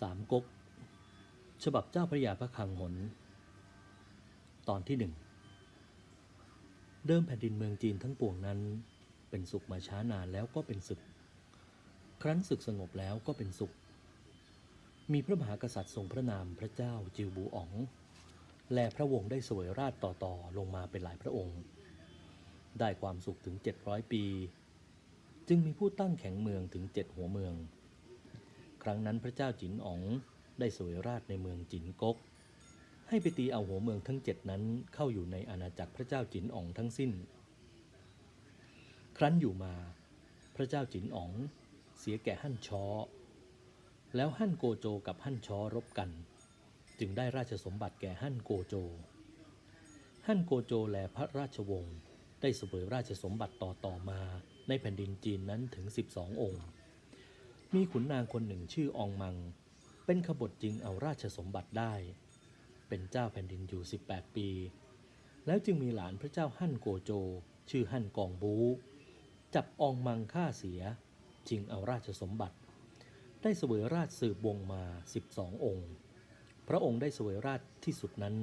สามก๊ก ฉบับเจ้าพระยาพระคังหน ตอนที่หนึ่งเดิมแผ่นดินเมืองจีนทั้งปวงนั้น เป็นสุขมาช้านานแล้วก็เป็นศึก ครั้นศึกสงบแล้วก็เป็นสุข มีพระมหากษัตริย์ทรงพระนามพระเจ้าจิวบูอ๋อง และพระวงศ์ได้สวยราชต่อๆ ลงมาเป็นหลายพระองค์ ได้ความสุขถึง 700 ปี จึงมีผู้ตั้งแข็งเมืองถึงเจ็ดหัวเมือง ครั้งนั้นพระเจ้าจินอ๋องได้เสวยราชในเมืองจินก๊กให้ไปตีเอาหัวเมืองทั้งเจ็ดนั้นเข้าอยู่ในอาณาจักรพระเจ้าจินอ๋องทั้งสิ้น ครั้นอยู่มา พระเจ้าจินอ๋อง เสียแก่ฮั่นชอแล้วฮั่นโกโจกับฮั่นชอรบกัน จึงได้ราชสมบัติแก่ฮั่นโกโจฮั่นโกโจแลพระราชวงศ์ได้เสวยราชสมบัติต่อต่อมาในแผ่นดินจีนนั้นถึง 12 องค์ มีขุนนางคนหนึ่งชื่อองมัง เป็นขบฏจึงเอาราชสมบัติได้ เป็นเจ้าแผ่นดินอยู่ 18 ปี แล้วจึงมีหลานพระเจ้าฮั่นโกโจ ชื่อฮั่นกองบู จับอองมังฆ่าเสียจึงเอาราชสมบัติ ได้เสวยราชสืบวงมา 12 องค์ พระองค์ได้เสวยราชที่สุดนั้น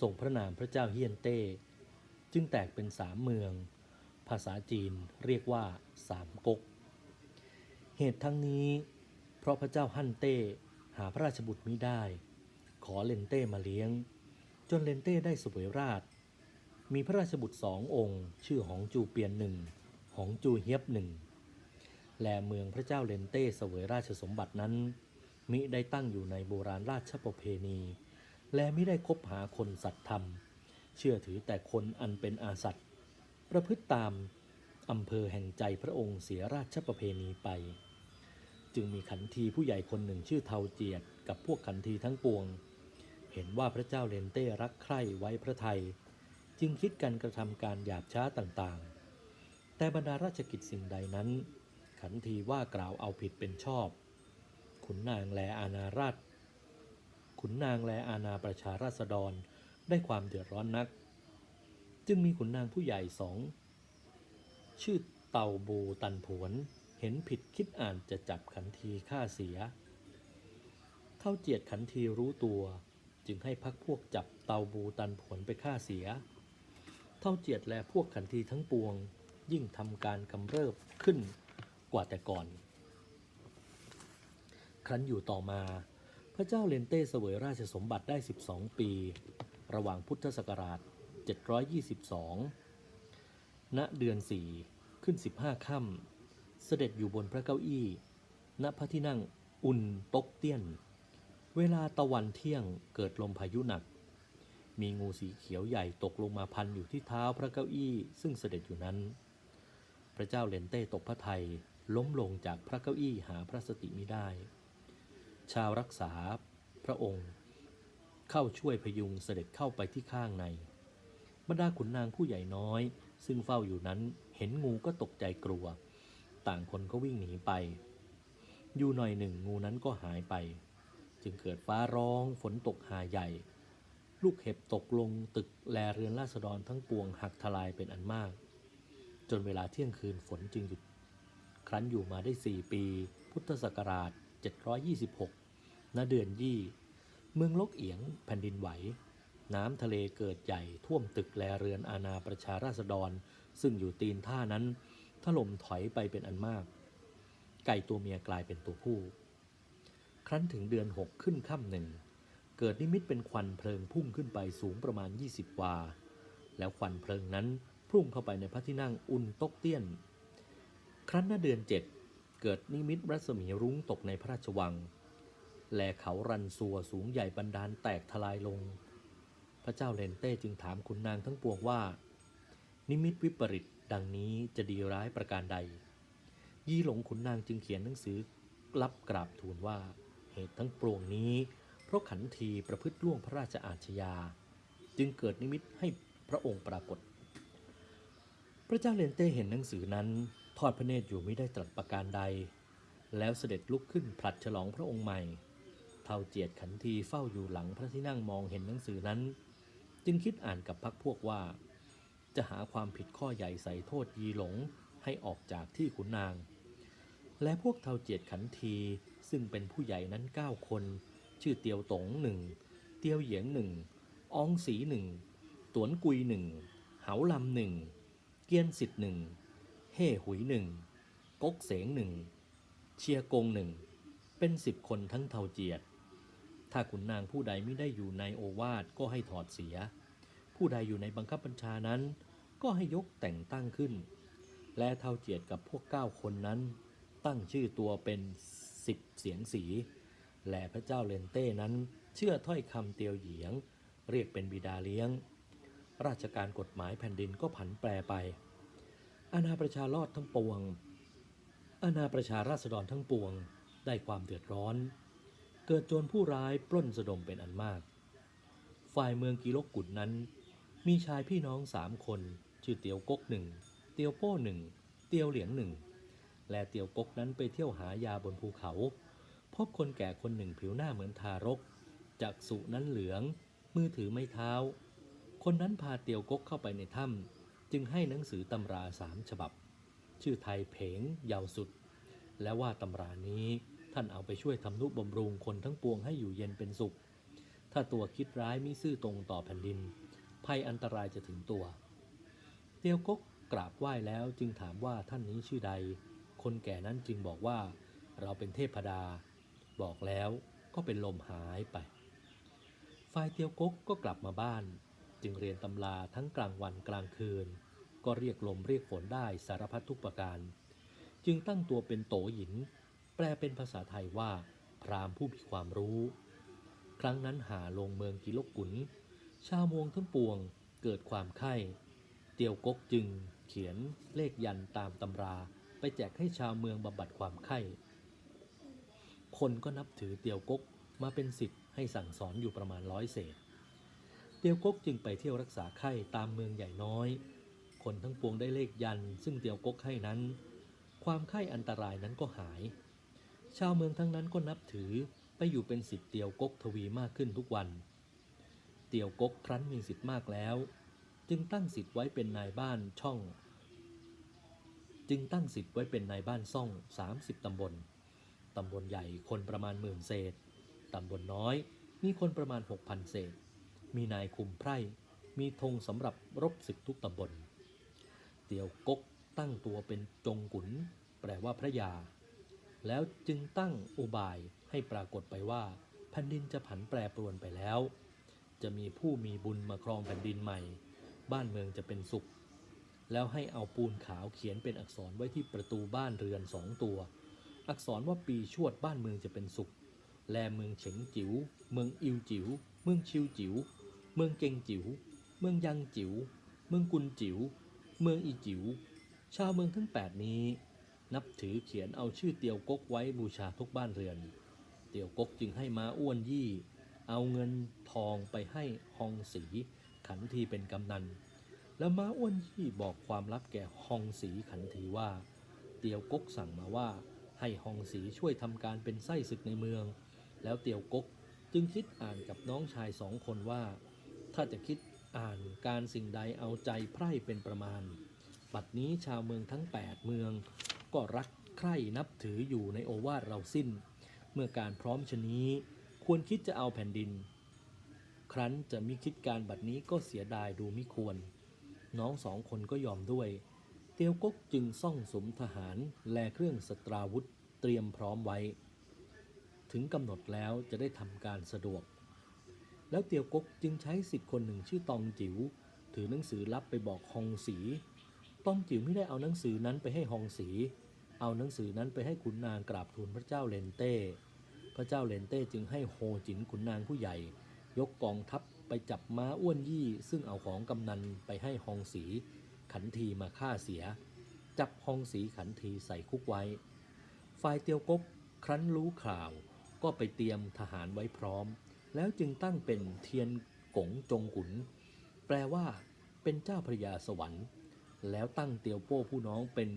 ทรงพระนามพระเจ้าเฮียนเต้ จึงแตกเป็นสามเมือง ภาษาจีนเรียกว่าสามก๊ก เหตุทั้งนี้ เพราะพระเจ้าฮั่นเต้หาพระราชบุตรมิได้ ขอเลนเต้มาเลี้ยง จนเลนเต้ได้เสวยราช มีพระราชบุตรสององค์ ชื่อหองจูเปียนหนึ่งหองจูเฮียบหนึ่งและเมืองพระเจ้าเลนเต้เสวยราชสมบัตินั้น มิได้ตั้งอยู่ในโบราณราชประเพณี และมิได้คบหาคนสัตย์ธรรม เชื่อถือแต่คนอันเป็นอาสัตย์ประพฤติตามอำเภอแห่งใจพระองค์เสียราชประเพณีไป จึงมีขันทีผู้ใหญ่คนหนึ่งชื่อเทาเจียดกับพวกขันทีทั้งปวง เห็นว่าพระเจ้าเลนเต้รักใคร่ไว้พระไทย จึงคิดกันกระทำการหยาบช้าต่างๆ แต่บรรดาราชกิจสิ่งใดนั้น ขันทีว่ากล่าวเอาผิดเป็นชอบ ขุนนางแลอาณาราชขุนนางแลอาณาประชาราษฎรได้ความเดือดร้อนนัก จึงมีขุนนางผู้ใหญ่สอง ชื่อเต่าบูตันผวน เห็นผิดคิดอ่านจะจับขันทีฆ่าเสียเท่าเจียดขันทีรู้ตัว จึงให้พักพวกจับเตาบูตันผวนไปฆ่าเสีย เท่าเจียดและพวกขันทีทั้งปวง ยิ่งทำการกำเริบขึ้นกว่าแต่ก่อน ครั้นอยู่ต่อมา พระเจ้าเลนเต้เสวยราชสมบัติได้ 12 ปี ระหว่างพุทธศักราช 722 ณ เดือน 4 ขึ้น 15 ค่ำ เสด็จอยู่บนพระเก้าอี้ ณพระที่นั่งอุ่นตกเตี้ยน เวลาตะวันเที่ยงเกิดลมพายุหนัก มีงูสีเขียวใหญ่ตกลงมาพันอยู่ที่เท้าพระเก้าอี้ซึ่งเสด็จอยู่นั้น พระเจ้าเลนเต้ตกพระไทยล้มลงจากพระเก้าอี้หาพระสติมิได้ ชาวรักษาพระองค์ เข้าช่วยพยุงเสด็จเข้าไปที่ข้างใน บรรดาขุนนางผู้ใหญ่น้อย ซึ่งเฝ้าอยู่นั้นเห็นงูก็ตกใจกลัว ต่างคนก็วิ่งหนีไป อยู่หน่อยหนึ่งงูนั้นก็หายไป จึงเกิดฟ้าร้องฝนตกหาใหญ่ ลูกเห็บตกลงตึกแลเรือนราษฎรทั้งปวงหักทลายเป็นอันมาก จนเวลาเที่ยงคืนฝนจึงหยุด ครั้นอยู่มาได้สี่ปี พุทธศักราช 726ณเดือนยี่ เมืองลกเอียงแผ่นดินไหวน้ำทะเลเกิดใหญ่ท่วมตึกแลเรือนอาณาประชาราษฎร ซึ่งอยู่ตีนท่านั้น ถล่มถอยไปเป็นอันมาก ไก่ตัวเมียกลายเป็นตัวผู้ ครั้นถึงเดือนหกขึ้นค่ำหนึ่ง เกิดนิมิตเป็นควันเพลิงพุ่งขึ้นไปสูงประมาณ 20 วา แล้วควันเพลิงนั้นพุ่งเข้าไปในพระที่นั่งอุนตกเตี้ยน ครั้นหน้าเดือนเจ็ดเกิดนิมิตรัศมีรุ้งตกในพระราชวัง แลเขารันซัวสูงใหญ่บันดาลแตกทลายลง พระเจ้าเลนเต้จึงถามขุนนางทั้งปวงว่า นิมิตวิปริต ดังนี้จะดีร้ายประการใด ยี่หลงขุนนางจึงเขียนหนังสือรับกราบทูลว่า เหตุทั้งปวงนี้ เพราะขันทีประพฤติล่วงพระราชอาชญา จึงเกิดนิมิตให้พระองค์ปรากฏ พระเจ้าเลนเต้เห็นหนังสือนั้น ทอดพระเนตรอยู่ไม่ได้ตรัสประการใด แล้วเสด็จลุกขึ้นผลัดฉลองพระองค์ใหม่เท่าเจียดขันทีเฝ้าอยู่หลังพระที่นั่งมองเห็นหนังสือนั้น จึงคิดอ่านกับพักพวกว่า จะหาความผิดข้อใหญ่ใส่โทษยีหลงให้ออกจากที่ขุนนาง และพวกเท่าเจียดขันทีซึ่งเป็นผู้ใหญ่นั้นเก้าคน ชื่อเตียวตงหนึ่งเตียวเหยียงหนึ่งอองสีหนึ่งตวนกุยหนึ่งเหาลำหนึ่งเกียนสิทธิ์หนึ่งเฮ่หุยหนึ่งก๊กเสงหนึ่งเชียกงหนึ่งเป็นสิบคนทั้งเทาเจียด ถ้าขุนนางผู้ใดไม่ได้อยู่ในโอวาทก็ให้ถอดเสีย ผู้ใดอยู่ในบังคับบัญชานั้น ก็ให้ยกแต่งตั้งขึ้น และเท่าเจียดกับพวกเก้าคนนั้น ตั้งชื่อตัวเป็นสิบเสียงสี และพระเจ้าเลนเต้นั้น เชื่อถ้อยคำเตียวเหยียง เรียกเป็นบิดาเลี้ยง ราชการกฎหมายแผ่นดินก็ผันแปรไป อาณาประชาราษฎรทั้งปวง อาณาประชาราษฎรทั้งปวงได้ความเดือดร้อน เกิดโจรผู้ร้ายปล้นสะดมเป็นอันมาก ฝ่ายเมืองกิโลกกุดนั้น มีชายพี่น้องสามคน ชื่อเตียวกกหนึ่ง เตียวโป้หนึ่ง เตียวเหลียงหนึ่ง และเตียวกกนั้นไปเที่ยวหายาบนภูเขา พบคนแก่คนหนึ่งผิวหน้าเหมือนทารก จากสุนั้นเหลือง มือถือไม้เท้า คนนั้นพาเตียวกกเข้าไปในถ้ำจึงให้หนังสือตำราสามฉบับ ชื่อไทยเพงยาวสุด และว่าตำรานี้ท่านเอาไปช่วยทำนุบำรุงคนทั้งปวงให้อยู่เย็นเป็นสุข ถ้าตัวคิดร้ายมิซื่อตรงต่อแผ่นดิน ภัยอันตรายจะถึงตัว เตียวกกกราบไหว้แล้วจึงถามว่าท่านนี้ชื่อใด คนแก่นั้นจึงบอกว่าเราเป็นเทพดา บอกแล้วก็เป็นลมหายไป ฝ่ายเตียวกกก็กลับมาบ้าน จึงเรียนตำราทั้งกลางวันกลางคืน ก็เรียกลมเรียกฝนได้สารพัดทุกประการ จึงตั้งตัวเป็นโตหยิน แปลเป็นภาษาไทยว่า พรามผู้มีความรู้ ครั้งนั้นหาลงเมืองกิโลกกุน ชาวมวงทั้งปวงเกิดความไข้ เตียวกกจึงเขียนเลขยันตามตำราไปแจกให้ชาวเมืองบำบัดความไข้ คนก็นับถือเตียวกกมาเป็นสิทธิ์ให้สั่งสอนอยู่ประมาณร้อยเศษ เตียวกกจึงไปเที่ยวรักษาไข้ตามเมืองใหญ่น้อย คนทั้งปวงได้เลขยันซึ่งเตียวกกให้นั้น ความไข้อันตรายนั้นก็หาย ชาวเมืองทั้งนั้นก็นับถือไปอยู่เป็นสิทธิ์เตียวกกทวีมากขึ้นทุกวัน เตียวกกครั้นมีสิทธิ์มากแล้ว จึงตั้งสิทธิ์ไว้เป็นนายบ้านช่อง จึงตั้งสิทธิ์ไว้เป็นนายบ้านซ่อง 30 ตำบล ตำบลใหญ่คนประมาณหมื่นเศษ ตำบลน้อยมีคนประมาณ 6,000 เศษ มีนายคุมไพร่ มีธงสำหรับรบศึกทุกตำบล เตียวกกตั้งตัวเป็นจงกุนแปลว่าพระยา แล้วจึงตั้งอุบายให้ปรากฏไปว่าแผ่นดินจะผันแปรปรวนไปแล้ว จะมีผู้มีบุญมาครองแผ่นดินใหม่ บ้านเมืองจะเป็นสุข แล้วให้เอาปูนขาวเขียนเป็นอักษรไว้ที่ประตูบ้านเรือนสองตัว อักษรว่าปีชวดบ้านเมืองจะเป็นสุข แลเมืองเฉิงจิ๋ว เมืองอิวจิ๋ว เมืองชิวจิ๋ว เมืองเกงจิ๋ว เมืองยังจิ๋ว เมืองกุนจิ๋ว เมืองอีจิ๋ว ชาวเมืองทั้งแปดนี้ นับถือเขียนเอาชื่อเตียวกกไว้บูชาทุกบ้านเรือน เตียวกกจึงให้ม้าอ้วนยี่ เอาเงินทองไปให้ฮองสีขันทีเป็นกำนัน แล้วม้าอ้วนยี่บอกความลับแก่ฮองสีขันทีว่า เตียวกกสั่งมาว่าให้ฮองสีช่วยทำการเป็นไส้ศึกในเมือง แล้วเตียวกกจึงคิดอ่านกับน้องชายสองคนว่า ถ้าจะคิดอ่านการสิ่งใดเอาใจไพร่เป็นประมาณ บัดนี้ชาวเมืองทั้ง 8 เมือง ก็รักใคร่นับถืออยู่ในโอวาทเราสิ้น เมื่อการพร้อมชนี้ ควรคิดจะเอาแผ่นดิน ครั้นจะมิคิดการบัดนี้ก็เสียดายดูมิควร น้องสองคนก็ยอมด้วย เตียวกกจึงซ่องสมทหารแลเครื่องสตราวุธเตรียมพร้อมไว้ ถึงกำหนดแล้วจะได้ทำการสะดวก แล้วเตียวกกจึงใช้สิทธิ์คนหนึ่งชื่อตองจิ๋วถือหนังสือลับไปบอกฮองสีตองจิ๋วไม่ได้เอาหนังสือนั้นไปให้ฮองสี เอาหนังสือนั้นไปให้ขุนนางกราบทูลพระเจ้าเลนเต้ พระเจ้าเลนเต้จึงให้โฮจินขุนนางผู้ใหญ่ ยกกองทัพไปจับม้าอ้วนยี่ ซึ่งเอาของกำนันไปให้ฮองสีขันทีมาฆ่าเสีย จับฮองสีขันทีใส่คุกไว้ ฝ่ายเตียวกกครั้นรู้ข่าว ก็ไปเตรียมทหารไว้พร้อม แล้วจึงตั้งเป็นเทียนกงจงกุนแปลว่าเป็นเจ้าพระยาสวรรค์ แล้วตั้งเตียวโป้ผู้น้องเป็น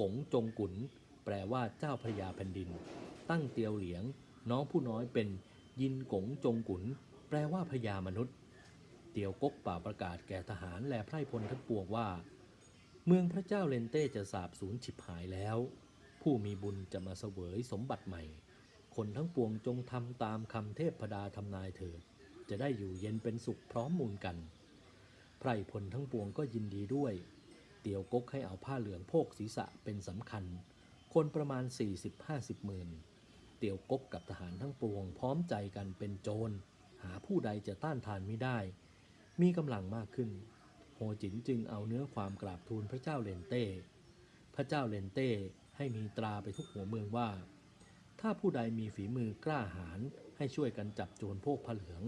กงจงกุนแปลว่าเจ้าพระยาแผ่นดิน ตั้งเตียวเหลียง น้องผู้น้อยเป็นยินกงจงกุนแปลว่าพระยามนุษย์ เตียวกกป่าประกาศแก่ทหารและไพร่พลทั้งปวงว่า เมืองพระเจ้าเลนเต้จะสาบสูญฉิบหายแล้ว ผู้มีบุญจะมาเสวยสมบัติใหม่ คนทั้งปวงจงทำตามคำเทพพดาทำนายเถิด จะได้อยู่เย็นเป็นสุขพร้อมมูลกัน ไพรพลทั้งปวงก็ยินดีด้วย เตียวกกให้เอาผ้าเหลืองโพกศีรษะเป็นสำคัญ คนประมาณ 40-50หมื่น เตียวกกกับทหารทั้งปวง พร้อมใจกันเป็นโจร หาผู้ใดจะต้านทานไม่ได้ มีกำลังมากขึ้น โฮจินจึงเอาเนื้อความกราบทูลพระเจ้าเลนเต้ พระเจ้าเลนเต้ให้มีตราไปทุกหัวเมืองว่า ถ้าผู้ใดมีฝีมือกล้าหาญให้ช่วยกันจับโจรพวกผ้าเหลือง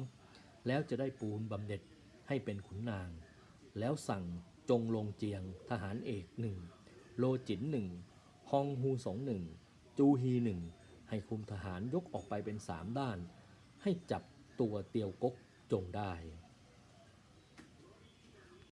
แล้วจะได้ปูนบำเหน็จให้เป็นขุนนาง แล้วสั่งจงลงเจียง ทหารเอกหนึ่งโลจินหนึ่งฮองฮูสองหนึ่งจูฮีหนึ่ง ให้คุมทหารยกออกไปเป็นสามด้าน ให้จับตัวเตียวกกจงได้